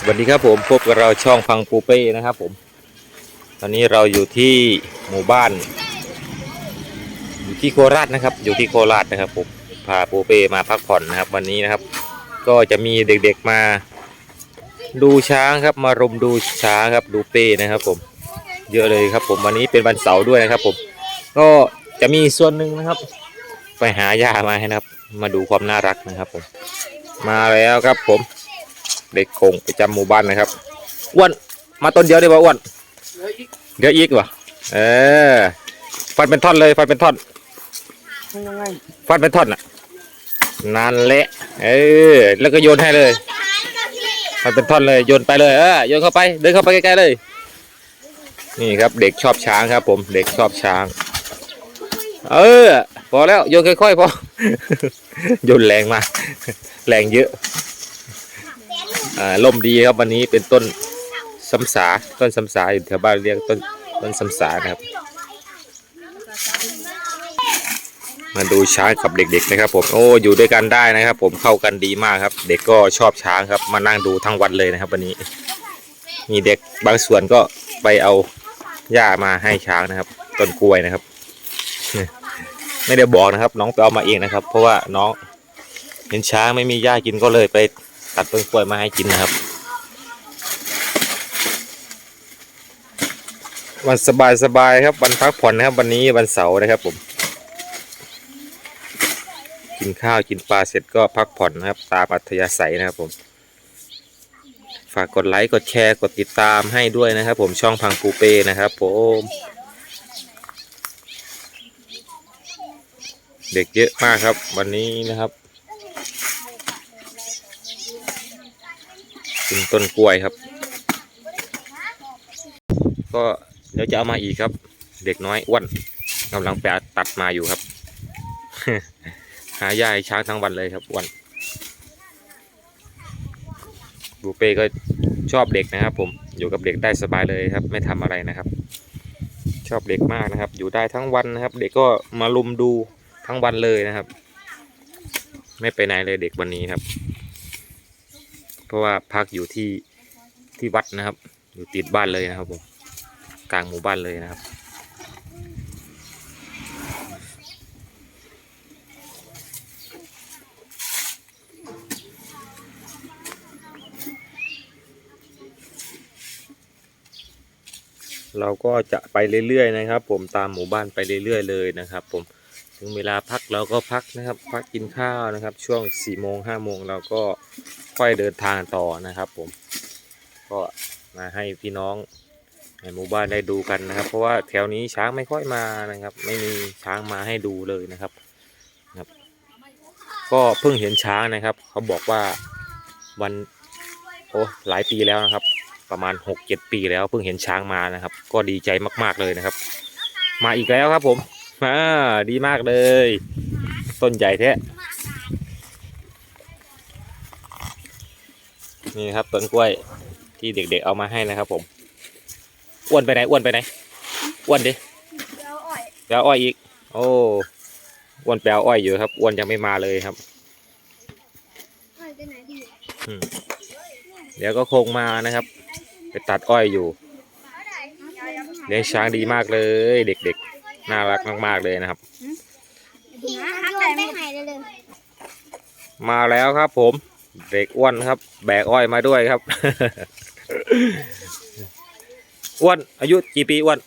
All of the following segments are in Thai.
สวัสดีครับผมพบกับเราช่องพังปูเป้นะครับผม ตอนนี้เราอยู่ที่หมู่บ้าน อยู่ที่โคราชนะครับ อยู่ที่โคราชนะครับผมพาปูเป้มาพักผ่อนนะครับ วันนี้นะครับ ก็จะมีเด็กๆมาดูช้างครับ มารุมดูช้างครับดูเป้นะครับ ผม เยอะเลยครับ ผมวันนี้เป็นวันเสาร์ด้วยนะครับ ผม ก็จะมีส่วนหนึ่งนะครับ ไปหาหญ้ามาให้นะครับ มาดูความน่ารักนะครับ ผม มาแล้วครับผม เด็กคงประจำหมู่บ้านนะครับอ้วนมาต้นเดียวได้ป่ะอ้วนเดี๋ยวอีกวะเออฟันเป็นท่อนเลยฟันเป็นท่อนยังไงฟันเป็นท่อนอะนั่นแหละเออแล้วก็โยนให้เลยฟันเป็นท่อนเลยโยนไปเลยเออโยนเข้าไปเดินเข้าไปใกล้ๆเลย นี่ครับ เด็กชอบช้างครับ ผมเด็กชอบช้าง เออพอแล้วโยนค่อยๆพอโยนแรงมากแรงเยอะ อ่าล่มดีครับวันนี้เป็นต้นสำสาต้นสำสาอยู่แถวบ้านเรียกต้นต้นสำสานะครับ มาดูช้างกับเด็ก ๆ นะครับ ผมโอ้อยู่ด้วยกันได้นะครับ ผมเข้ากันดีมากครับ เด็กก็ชอบช้างครับ มานั่งดูทั้งวันเลยนะครับ วันนี้ มีเด็กบางส่วนก็ไปเอาหญ้ามาให้ช้างนะครับต้นกล้วยนะครับ ไม่ได้บอกนะครับ น้องไปเอามาเองนะครับ เพราะว่าน้องเห็นช้างไม่มีหญ้ากินก็เลยไป ตัดต้นกล้วยมาให้กินนะครับ วันสบายสบายๆครับวันพักผ่อนนะครับ วันนี้วันเสาร์นะครับผม กินข้าวกินปลาเสร็จก็พักผ่อนนะครับ ตามอัธยาศัยนะครับผม ฝากกดไลค์กดแชร์กดติดตามให้ด้วยนะครับ ผมช่องพังปูเป้นะครับ ผมเด็กเยอะมากครับ วันนี้นะครับ กินต้นกล้วยครับ ก็เดี๋ยวจะเอามาอีกครับ เด็กน้อยอ้วนกำลังไปตัดมาอยู่ครับ หาหญ้าให้ช้างทั้งวันเลยครับอ้วนบูเป้ก็ชอบเด็กนะครับ ผมอยู่กับเด็กได้สบายเลยครับ ไม่ทำอะไรนะครับ ชอบเด็กมากนะครับ อยู่ได้ทั้งวันนะครับ เด็กก็มาลุมดูทั้งวันเลยนะครับ ไม่ไปไหนเลยเด็กวันนี้ครับ เพราะว่าพักอยู่ที่ที่วัดนะครับ อยู่ติดบ้านเลยนะครับผมกลางหมู่บ้านเลยนะครับ เราก็จะไปเรื่อยๆนะครับ ผมตามหมู่บ้านไปเรื่อยๆเลยนะครับ ผม ถึงเวลาพักเราก็พักนะครับ พักกินข้าวนะครับ ช่วง4ี่โมงห้าโมงเราก็ค่อยเดินทางต่อนะครับผม ก็มาให้พี่น้องในหมู่บ้านได้ดูกันนะครับ เพราะว่าแถวนี้ช้างไม่ค่อยมานะครับ ไม่มีช้างมาให้ดูเลยนะครับครับ ก็เพิ่งเห็นช้างนะครับ เขาบอกว่าวันโอ้หลายปีแล้วนะครับ ประมาณหกเจ็ดปีแล้วเพิ่งเห็นช้างมานะครับ ก็ดีใจมาก ๆเลยนะครับ มาอีกแล้วครับผม อ่าดีมากเลย ต้นใหญ่แท้ นี่ครับต้นกล้วยที่เด็กๆเอามาให้นะครับ ผมอ้วนไปไหนอ้วนไปไหนอ้วนดิแล้วอ่อยแปลอ้อยอีก โอ้อ้วนแปลอ้อยอยู่ครับอ้วนยังไม่มาเลยครับอ่อยไปไหนดีเดี๋ยวก็คงมานะครับ ไปตัดอ้อยอยู่เลี้ยงช้างดีมากเลย เด็กๆ น่ารักมากๆเลยนะครับ พี่ฮักแต่ไม่หายเลยเลยมาแล้วครับผม เด็กอ้วนครับ แบกอ้อยมาด้วยครับ อ้วน อายุกี่ปีอ้วน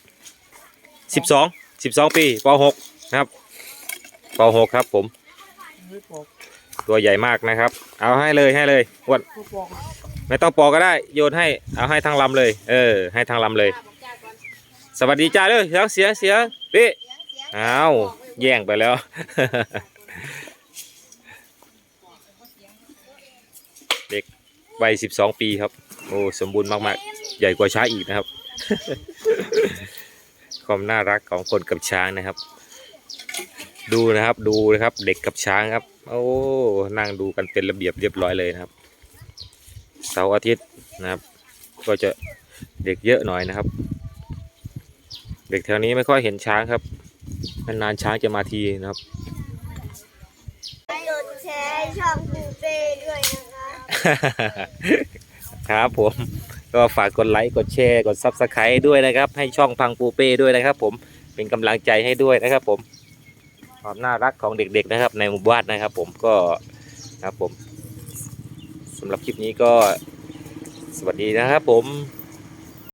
สิบสองสิบสองปีปหกนะครับปหกครับผม ไม่ปอกตัวใหญ่มากนะครับ เอาให้เลยให้เลยอ้วน ไม่ปอกไม่ต้องปอกก็ได้ โยนให้ เอาให้ทางลำเลย เออ ให้ทางลำเลย สวัสดีจ้าเลยเสียงเสียงเสียงพี่อ้าวแย่งไปแล้ว เด็กวัยสิบสองปีครับ โอ้สมบูรณ์มากๆ ใหญ่กว่าช้างอีกนะครับ ความน่ารักของคนกับช้างนะครับ ดูนะครับดูนะครับ เด็กกับช้างครับ โอ้นั่งดูกันเป็นระเบียบเรียบร้อยเลยนะครับเสาร์อาทิตย์นะครับ ก็จะเด็กเยอะหน่อยนะครับ เด็กแถวนี้ไม่ค่อยเห็นช้างครับนานๆช้างจะมาทีนะครับกดแชร์ช่องคูเป้ด้วยนะคะครับผมก็ฝากกดไลค์กดแชร์กดซับสไครต์ด้วยนะครับ ให้ช่องพังปูเป้ด้วยนะครับ ผมเป็นกำลังใจให้ด้วยนะครับ ผมความน่ารักของเด็ก ๆนะครับ ในหมู่บ้านนะครับ ผมก็ครับผมสำหรับคลิปนี้ก็สวัสดีนะครับผม